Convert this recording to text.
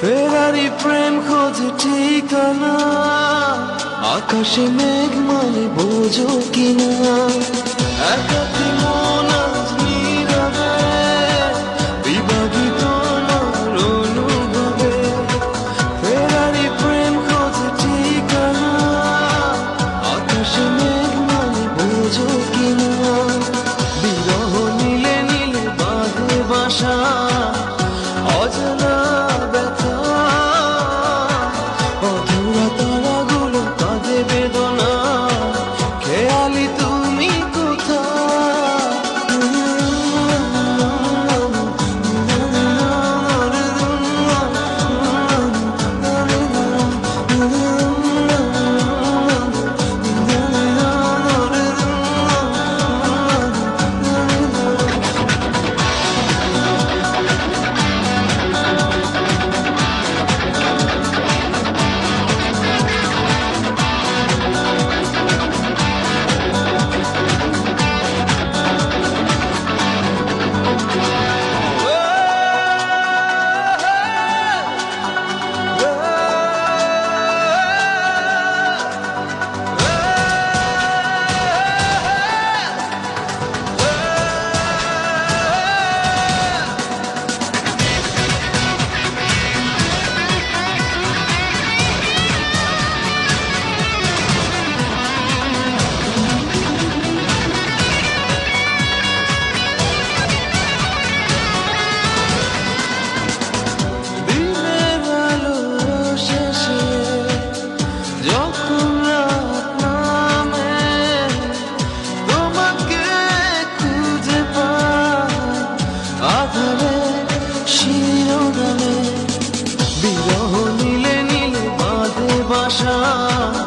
ফেরারি প্রেম খোঁজে ঠিকানা? আকাশে মেঘ মানে বোঝো কিনা? 声